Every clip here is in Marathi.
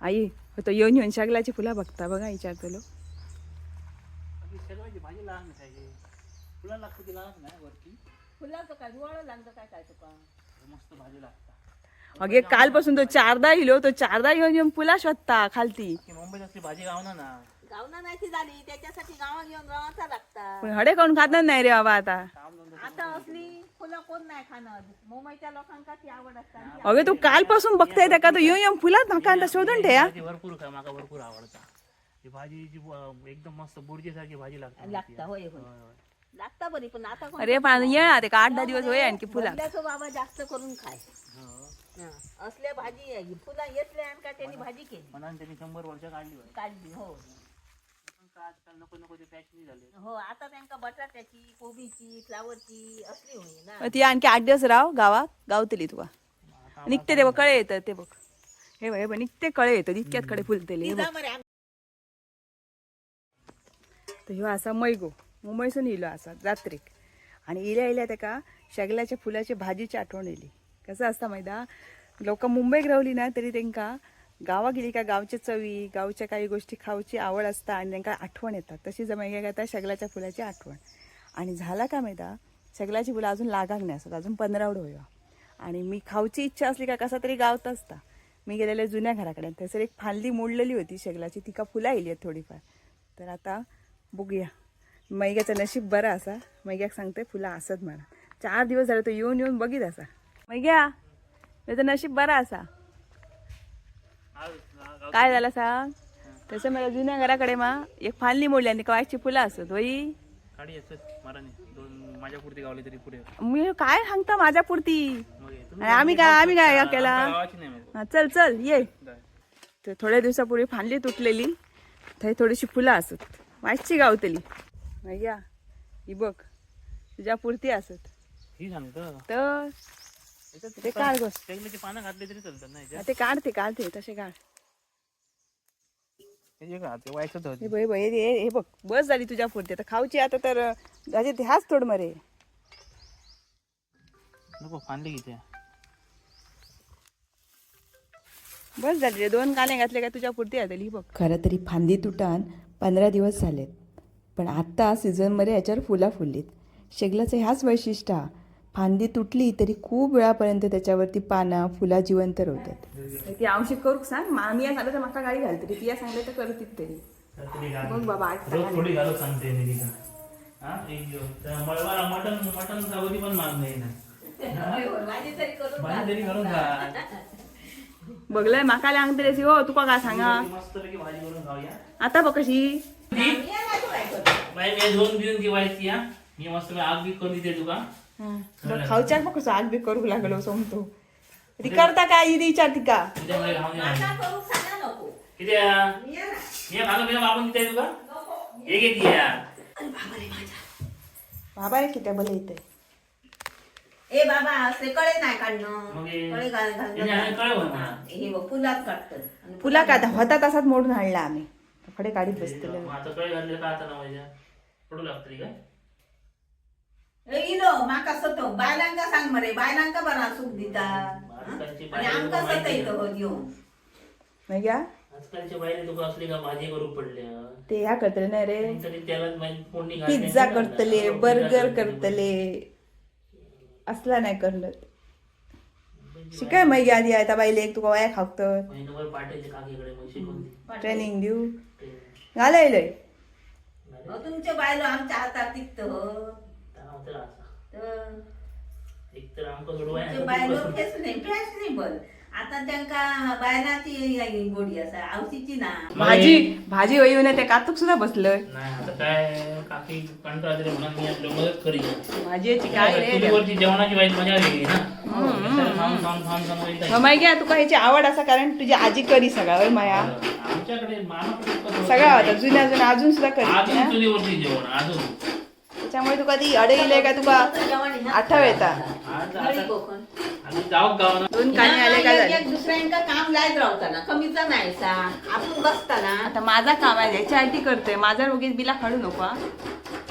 आई तो येऊन येऊन शागलाची फुलं बघता बघा विचारतलो शेगवायची भाजी लहान खायची फुला लागते ती लहान नाही वरती? फुलाचं काय दुवाळं लागतं काय काय तुका? मस्त भाजी लागतात अगे कालपासून तो चारदा इलो तो चारदा येऊन येऊन फुला शोधता खालती. की मुंबईत असली भाजी गावना ना. गावना नाही ती झाली त्याच्यासाठी गावात घेऊन गावाचा लागतात पण हडे कोण खात नाही रे बाबा आता. आता असली फुलं कोण नाही खाणार? मुंबईच्या लोकांका ती आवड असतात अगे तू कालपासून बघताय त्या का? तो येऊन येऊन फुलात म्हाका आता शोधून ठेया. भाजी भरपूर माका भरपूर आवडता. ही भाजी जी ब- एकदम मस्त बुर्जी सारखी भाजी लागते लागता होय होय. लागता बरी पण आता कोण अरे पण आठ दहा दिवस होय आणखी फुला. फुलाचं बाबा जास्त करून खाय. हं. असल्या भाजी फुला येतले आणि का त्यांनी भाजी केली. म्हणून त्यांनी शंभर वर्ष काढली होय. काढली हो. आजकाल नको नको ते झाले हो आता त्यांका बटाट्याची कोबीची फ्लावरची असली होई ना. ती आणखी आठ दिवस राव गावात. गावतली तुका निघते ते कळे येतं ते बघ. हे बघ हे बघ निघते कळे येतं. इतक्यात कडे फुलतेले. हे बघ. मरे, तर ह्यो असा मैगो. मुंबईसून इलो असा जात्रेक आणि इल्या इल्या तेका शेगल्याच्या फुलाची भाजीची आठवण येयली कसं असता मैदा लोक मुंबईक रावली ना तरी तेंका गावा गेली का गावचे चवी गावच्या काही गोष्टी खावची आवड असता आणि त्यांना आठवण येतात. तशी जमाय येता शेगलाच्या फुलाची आठवण. आणि झाला का मैदा? सगळ्याची फुलं अजून लागाक नाही असतात अजून पंधरावड होयो. आणि मी खावची इच्छा असली का कसा तरी गावत असता. मी गेलेले जुन्या घराकडे. थंयसर एक फांदी मोडलेली होती शेगलाची. तिका फुलं येयली आहेत थोडीफार. तर आता बघूया. मैग्याचं नशीब बरं असा. मैग्याक सांगते फुलं असत म्हणा. चार दिवस झाले तो येऊन येऊन बघित असा. मैग्या त्याचं नशीब बरं असा. काय झालं सांग? तसं मला जुन्या घराकडे मा एक फांदी मोडली आणि कवायची फुलं असत वई काढी असत माराने. दोन माझ्या पुरती गावली तरी पुढे. मी काय सांगता माझ्या पुरती आणि आम्ही काय आम्ही काय केला. हा, चल चल ये. तर थोड्या दिवसापूर्वी फांदी तुटलेली. थंय थोडीशी फुलं असत. माहिती गावतली मैया ही बघ. तुझ्या पुरती असत. ही सांगतं. तर ते काढ गं. शेगलीची पानं घातली तरी चालतात ना याच्यात. ते काढते काढते तसे काढ. हे हे बघ हे बघ, हे हे- हे बघ. बस झाली तुझ्या पुरती आता खाऊची आता तर गाजे ते हाच तोड मरे. नको फांदली किती बस झाली रे दोन काने घातले का तुझ्या पुरती आता ही बघ. खरं तरी फांदी तुटान पंधरा दिवस झालेत. पण आत्ता सीझनमध्ये याच्यावर फुला फुललीत. शेगलाचं ह्याच वैशिष्ट्य हा. फांदी तुटली तरी खूप वेळापर्यंत त्याच्यावरती पानं फुला जिवंत राहतात ती आवश्यक करूक सांग. मामी या सांगलं तर माका गाडी घालते ती. या सांगले तर करतीत तरी बघ बाबा थोडी घालू सांगते मी हा मटन मटन सावधी पण माग नाही ना भाजी तरी करून भाजी तरी करून खा. बघलंय माका लागते रे हो तुका काय सांगा. मस्त पैकी भाजी करून खाऊया. आता बघ कशी. बाई मी दोन दिवस दिवाळीची हा. मी मस्त आग बी करून देते तुका. खाऊच्या बघ कसं आग बी करू लागलो सोमतो. ती करता काय? इथे विचार ती का? बाबा रे किती बरं येते ए बाबा असे कळे नाही काढणं. मग हे- कळे घाल त्याने आणि घाल कळव ना. हे फुलात काढतात. आणि फुला का आता होता तसाच मोडून आणला आम्ही. फडे काढीत बसतले मग आता कळे घातले का आता ना पडू लागतली काय? इलो माका सतो. बायलांका सांग मरे. बायलांका बरा सुख दिता. आजकालची आणि बायला आमका तुका सत माहिती येतो आहे. हो घेऊन. नाही का? आजकालच्या बायले तुका असली का भाजी करू पडल्या? ते ह्या करतले नाही रे. तरी त्याला माहीत फोडणी घालण्याची पिझ्झा करतले ना. बर्गर करतले असला नाही करत शिकाय माहिती आधी आता बाईले एक तुका वया खावत महिनाभर पाठायचे काकीकडे मग शिकून दे. ट्रेनिंग देऊ. ते घालायलंय. अहो, तुमच्या बायलो आमच्या हातात तणाव तर असा. एक तर आमका सोडवाय तुमचे बायलो फॅशने फॅशनेबल आता त्यांका बायलाची गोडी असा आवशीची ना. भाजी भाजी होई ते कातूक सुद्धा बसलंय. नाही आता काय काकी कंटाळा तरी म्हणून मी आपलं मदत करी भाजीची काय रे? चुलीवरची जेवणाची वाईट मजा वेगळी ना. कशाला खाऊन खाऊन खाऊन खाऊन वैताग. मग माहिती आहे तुका ह्याची आवड असा कारण तुझी आजी करी सगळा होय माया? आमच्याकडे सगळा होता जुन्या जुन्या अजून सुद्धा करी अजून चुलीवरची जेवण अजून. त्याच्यामुळे तुका ती अडे गेले का तुका आठव येता. दोन काने आले दुसऱ्यांका काम जायत रावताना कमीचा नाही सा आपण बसताना. आता माझा काम आहे याच्या करते माझा रोगीच बिला काढू नको हा.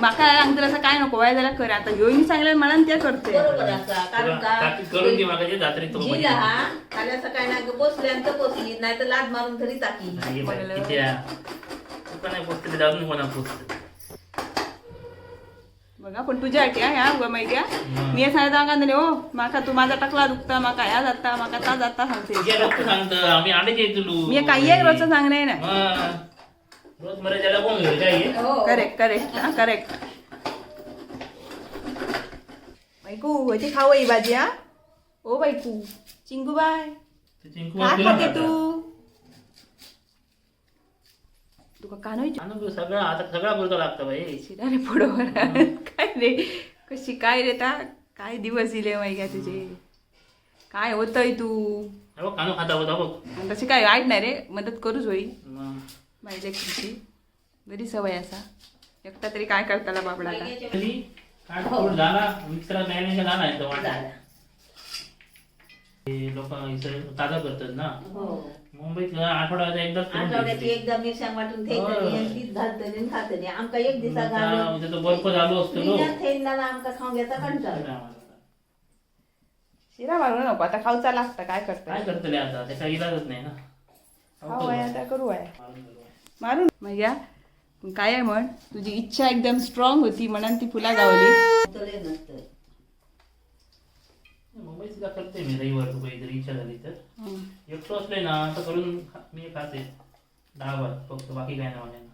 माका अंतर असं काय नको वाया झाला कर. आता घेऊन सांगलं मला ते करते बरोबर असा कारण का काकी करून घे मागायचे जात्रेत तो जिला म्हणजे. हा खाल्या सकाळी नाही पोचल्यानंतर पोचली नाही तर लाद मारून तरी टाकी. नाही पोचते जाऊन कोणा पोचते बघा पण तुझ्या आटी ह्या उगा माहिती हम्म. मी सांगता का हो. माका तू माझा टकला दुखता माका ह्या जाता माका ता जाता सांगते. आम्ही तुलू. मी काही एक रोजचं सांगणार ना. रोज मरे त्याला कोण घेईल काय हे? हो करेक्ट करेक्ट हा करेक्ट बायकू होती खाऊ ही भाजी हा? ओ बायकू चिंगू बाय ते चिंकू काय तुला खाते खाता. तू. तुका कानोय आणून सगळं आता सगळा बोलतो लागतं बाई. शिरा रे पुढं रे कशी काय रे ता? काय दिवस दिले माहिती का तुझे? काय होतंय तू? हे तशी काय वाईट नाही रे मदत करूच होई. मग. माझ्या लेकरीची. बरी सवय असा. एकटा तरी काय करताला झालं. लोक इथं ताजा करतात ना? मुंबईत आठवड्याचा करून आठवड्याची. एकदा मिरसांग वाटून तीच घालतली आणि खातली आमका एक दिसा घालून बर्फ झालो असतो आमका खाऊन कंटाळा. शिरा मारू नको आता खाऊचा लागतं काय करता काय करतले आता? त्याचा इलाजच नाही ना. खाऊ आहे आता करू आहे. मारून मग या. काय आहे म्हण? तुझी इच्छा एकदम स्ट्रॉंग होती म्हणून ती फुला गावली मुंबईत सुद्धा करते मी रविवार तू काहीतरी इच्छा झाली तर. एकटो असले ना तर करून मी खाते. दहा भात फक्त बाकी काय नाही मला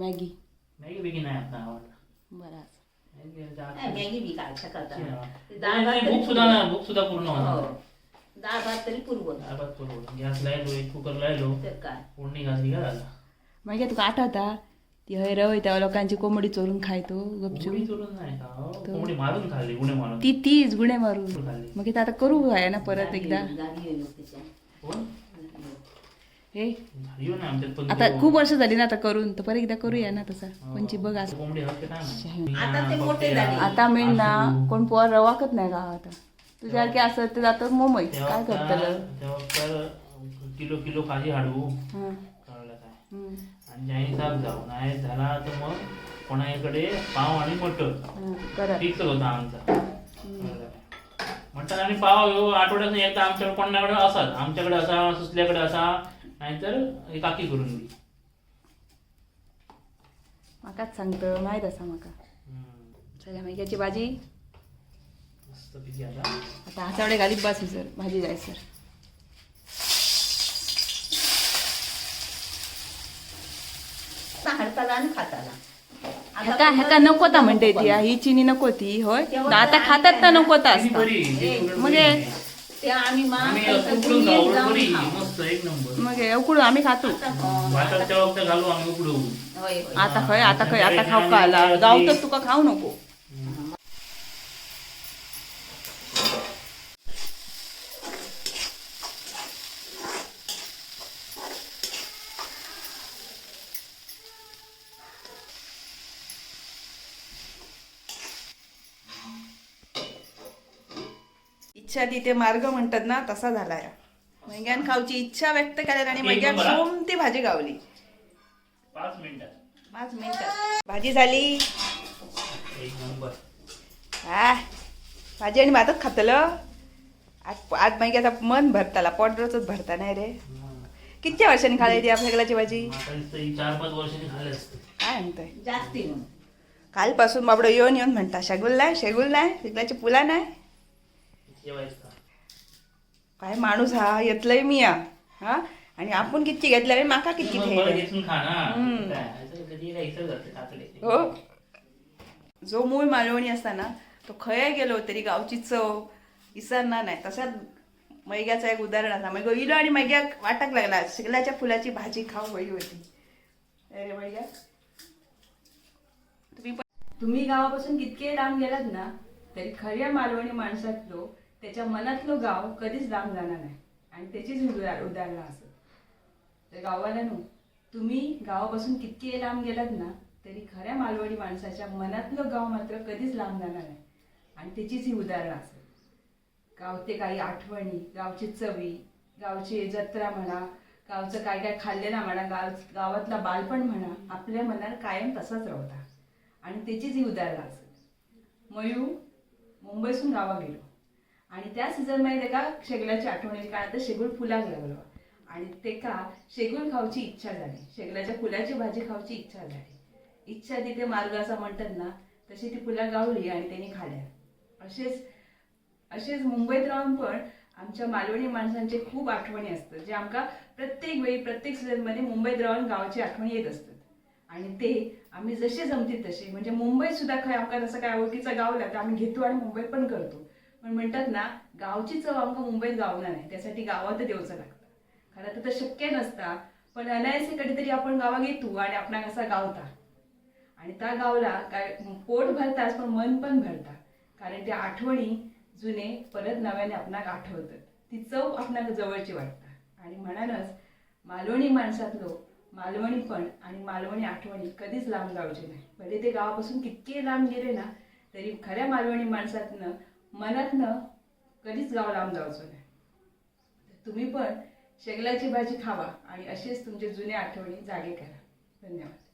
मॅगी. मॅगी बिगी नाही आता आवडला. बरं मॅगी बी काय सकाळचा नाही, डाळ भात नाही, तरी भूक सुद्धा ना भूक सुद्धा पूर्ण हो. होणार डाळ भात तरी पुरवत दहा भात पुरवलं गॅस लायलो एक कुकर लायलो तर काय? फोडणी घातली का? झाला मग तुका आठवता? ती हय रवय त्या लोकांची कोंबडी चोरून खायतो गपचूप. कोंबडी चोरून नाही का? हो, कोंबडी मारून खाल्ली गुणे मारून. ती तीच गुणे मारून. मग इथं आता करू आहे ना परत एकदा. हे? हो ना आमच्यात पण आता खूप वर्ष झाली ना आता करून तर परत एकदा करूया ना तसा. कोणची बघ. आता ते हा, मोठे पप्प्या, झाले. आता मेन ना. कोण पोर रवाकत नाही गावात तुझ्यासारखे असत ते जातात मुंबई काय करतलं? किलो किलो भाजी हाडू हं, हं, आणि ज्या हिसाब जाऊ नाही झाला तर मग कोणाकडे पाव आणि करत फिक्स होता आमचा? मटण आणि पाव ह्यो आठवड्यात एकदा आमच्याकडे कोणाकडे असाच आमच्याकडे असा सुसल्याकडे असा नाहीतर एक काकी करून दी. माकाच सांगतं माहीत असा माका. हम्म. सगळ्या मैग्याची भाजी. मस्त पैकी आता. आता हातावडे घालीत बस सर. भाजी जाय सर. हाडताला आणि खाताला ह्याका नकोता म्हणते ती ही चिनी नको ती होय? आता खातात ना नकोता किती असता. बरी किती मग बरी. हे- ते आम्ही मा आम्ही मग उकडून आम्ही खातो. भाताच्या वक्त घालू आम्ही उकडू होय होय. आता खय आता खय आता खाऊ का? आला तर तुका खाऊ नको. इच्छा तिथे मार्ग म्हणतात ना तसा झालाय. मैग्यान खाऊची इच्छा व्यक्त केल्यात आणि मैग्यान हा. कोणती भाजी गावली. पाच मिनिटात पाच मिनिटात भाजी झाली. एक नंबर. आ भाजी आणि भातच खातलं. आज आज माहिती आता मन भरताला पोट रोजच भरता नाही रे. कितच्या वर्षांनी खाल्ली ती आपल्याची भाजी? ही चार पाच वर्षांनी असते. काय म्हणतोय? जास्ती. कालपासून बाबडं येऊन येऊन म्हणता शेगुल नाही शेगुल नाही शेगलाची पुला नाही. जेवायचं. काय माणूस हा येतलंय मी या. हा? आणि आपण किती घेतल्या रे? माका किती कातडे. हो. जो मूळ मालवणी असता ना तो खय गेलो तरी गावची चव विसरणार नाही. तशात मैग्याचं एक उदाहरण असा मग इलो आणि मैग्या वाटाक लागला. शिगलाच्या फुलाची भाजी खाऊ हवी होती. अरे मैग्या. तुम्ही पण तुम्ही गावापासून कितके लांब गेलात ना तरी खऱ्या मालवणी माणसातलो त्याच्या मनातलं गाव कधीच लांब जाणार नाही. आणि त्याचीच उदाहरण उदाहरणं असत तर गावाला तुम्ही गावापासून कितके लांब गेलात ना तरी खऱ्या मालवणी माणसाच्या मनातलं गाव मात्र कधीच लांब जाणार नाही. आणि त्याचीच ही उदाहरणं असत गावते काही आठवणी गावची चवी गावची जत्रा म्हणा गावचं काय काय खाल्लेला म्हणा गाव गावातला बालपण म्हणा आपल्या मनात कायम तसाच राहता. आणि त्याचीच ही उदाहरणं असत मयू मुंबईसून गावा गेलो. आणि त्या सीझनमध्ये का शेगलाची आठवण येईल कारण आता शेगूळ फुलाक लागलो. आणि तेका शेगूळ खावची इच्छा झाली. शेगलाच्या फुलाची भाजी खावची इच्छा झाली. इच्छा तिथे मार्ग असा म्हणतात ना तशी ती फुला गावली आणि त्यांनी खाल्या. असेच असेच मुंबईत राहून पण आमच्या मालवणी माणसांचे खूप आठवणी असतात. जे आमका प्रत्येक वेळी प्रत्येक सीझनमध्ये मुंबईत राहून गावाची आठवणी येत असतात. आणि ते आम्ही जसे जमतील तसे म्हणजे मुंबईत सुद्धा काय आमका जसं काय ओळखीचा गावला तर आम्ही घेतो आणि मुंबईत पण करतो. पण म्हणतात ना गावची चव आमका मुंबईत गावणार नाही त्यासाठी गावात देवचं लागतं. खरं तर तर शक्य नसता पण अनायसे कधीतरी आपण गावाक येतू आणि आपणाक कसा गावता. आणि त्या गावला काय पोट भरताच पण मन पण भरता. कारण त्या आठवणी जुने परत नव्याने आपणाक आठवतात. ती चव आपणाक जवळची वाटतात आणि म्हणूनच मालवणी माणसातलो मालवणी पण आणि मालवणी आठवणी कधीच लांब जावचे नाही. भले ते गावापासून कितके लांब गेले ना तरी खऱ्या मालवणी माणसातनं मनातनं कधीच गाव लांब जावचं नाही. तुम्ही पण शेगलाची भाजी खावा आणि असेच तुमचे जुने आठवणी जागे करा. धन्यवाद.